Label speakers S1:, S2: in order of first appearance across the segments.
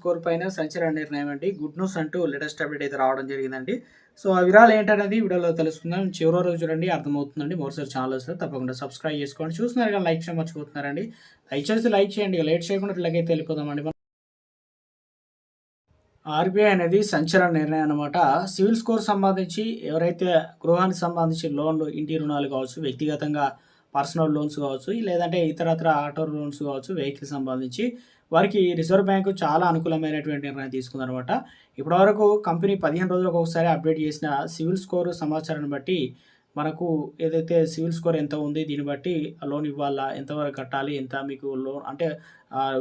S1: Score పైన సంచలన నిర్ణయం అండి. గుడ్ న్యూస్ అంటూ లేటెస్ట్ అప్డేట్ అయితే రావడం జరిగిందండి. సో ఆ వివరాలు ఏంటనేది వీడియోలో తెలుసుకుందాం. చివరి రోజు చూడండి అర్థమవుతుందండి. మరోసారి ఛానల్ వస్తే తప్పకుండా సబ్స్క్రైబ్ చేసుకోండి. చూస్తున్నారు కానీ లైక్ చేయడం మర్చిపోతున్నారండి. లైక్ చేసి లైక్ చేయండి. ఇక లేట్ చేయకుండా ఇలాగైతే వెళ్ళిపోదామండి. మనం ఆర్బీఐ అనేది సంచలన నిర్ణయం అనమాట సివిల్ స్కోర్ సంబంధించి ఎవరైతే గృహానికి సంబంధించి లోన్లు ఇంటి రుణాలు కావచ్చు వ్యక్తిగతంగా పర్సనల్ లోన్స్ కావచ్చు లేదంటే ఇతరత్ర ఆటో లోన్స్ కావచ్చు వెహికల్ సంబంధించి వారికి రిజర్వ్ బ్యాంకు చాలా అనుకూలమైనటువంటి నిర్ణయం తీసుకుందనమాట ఇప్పటివరకు కంపెనీ పదిహేను రోజులకు ఒకసారి అప్డేట్ చేసిన సివిల్ స్కోర్ సమాచారాన్ని బట్టి మనకు ఏదైతే సివిల్ స్కోర్ ఎంత ఉంది దీన్ని బట్టి లోన్ ఇవ్వాలా ఎంతవరకు కట్టాలి ఎంత మీకు లోన్ అంటే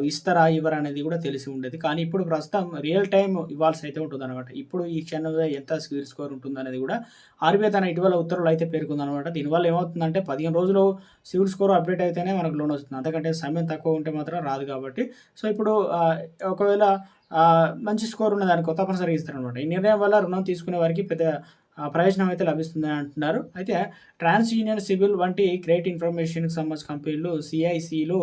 S1: ఇస్తారా ఇవ్వరా అనేది కూడా తెలిసి ఉండేది. కానీ ఇప్పుడు ప్రస్తుతం రియల్ టైం ఇవ్వాల్సి అయితే ఉంటుంది అనమాట ఇప్పుడు ఈ క్షణంలో ఎంత సివిల్ స్కోర్ ఉంటుంది అనేది కూడా ఆర్బీఐ తన ఇటీవల ఉత్తర్వులు అయితే పేర్కొందనమాట దీనివల్ల ఏమవుతుందంటే పదిహేను రోజులు సివిల్ స్కోర్ అప్డేట్ అయితేనే మనకు లోన్ వస్తుంది. అంతకంటే సమయం తక్కువ ఉంటే మాత్రం రాదు కాబట్టి. సో ఇప్పుడు ఒకవేళ మంచి స్కోర్ ఉన్నది అనుకో తప్పనిసరిగా ఇస్తారనమాట ఈ నిర్ణయం వల్ల రుణం తీసుకునే వారికి పెద్ద ప్రయోజనం అయితే లభిస్తుందని అంటున్నారు. అయితే ట్రాన్స్ యూనియన్ సివిల్ వంటి క్రెడిట్ ఇన్ఫర్మేషన్కి సంబంధించిన కంపెనీలు సిఐసిలు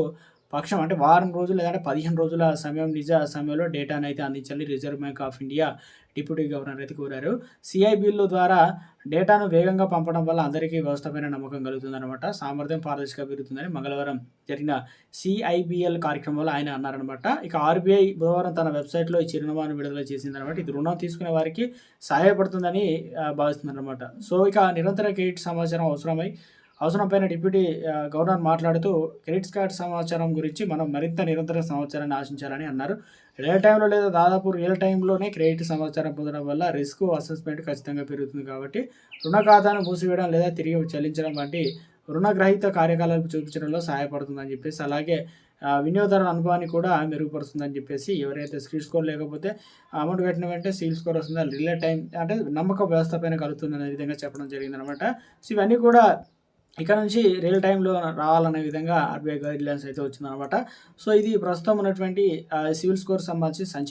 S1: పక్షం అంటే వారం రోజులు లేదంటే పదిహేను రోజుల సమయం నిజ సమయంలో డేటాను అయితే అందించాలని Reserve Bank of India deputy governor అయితే కోరారు. సిఐబిల్ ద్వారా డేటాను వేగంగా పంపడం వల్ల అందరికీ వ్యవస్థపైన నమ్మకం కలుగుతుందన్నమాట. సామర్థ్యం పారదర్శక పెరుగుతుందని మంగళవారం జరిగిన సిఐబిఎల్ కార్యక్రమంలో ఆయన అన్నారనమాట ఇక ఆర్బీఐ బుధవారం తన వెబ్సైట్లో ఈ చిరునామాను విడుదల చేసిందనమాట ఇది రుణం తీసుకునే వారికి సహాయపడుతుందని భావిస్తుందన్నమాట. సో ఇక నిరంతర క్రెడిట్ సమాచారం అవసరమై అవసరంపైన డిప్యూటీ గవర్నర్ మాట్లాడుతూ క్రెడిట్ కార్డ్ సమాచారం గురించి మనం మరింత నిరంతర సమాచారాన్ని ఆశించాలని అన్నారు. రియల్ టైంలో లేదా దాదాపు రియల్ టైంలోనే క్రెడిట్ సమాచారం పొందడం వల్ల రిస్క్ అసెస్మెంట్ ఖచ్చితంగా పెరుగుతుంది కాబట్టి రుణ ఖాతాను మూసివేయడం లేదా తిరిగి చెల్లించడం వంటి రుణగ్రహీత కార్యకలాపాలు చూపించడంలో సహాయపడుతుందని చెప్పేసి అలాగే వినియోగదారుల అనుభవాన్ని కూడా మెరుగుపరుస్తుందని చెప్పేసి ఎవరైతే స్క్రీన్ స్కోర్ లేకపోతే అమౌంట్ కట్టిన వెంటనే సీల్ స్కోర్ వస్తుంది? రియల్ టైం అంటే నమ్మక వ్యవస్థ పైన కలుగుతుంది అనే విధంగా చెప్పడం జరిగిందనమాట. సో ఇవన్నీ కూడా ఇక్కడ నుంచి రియల్ టైంలో రావాలనే విధంగా ఆర్బీఐ గైడ్ లైన్స్ అయితే వచ్చిందనమాట సో ఇది ప్రస్తుతం ఉన్నటువంటి సివిల్ స్కోర్ సంబంధించి సంచలన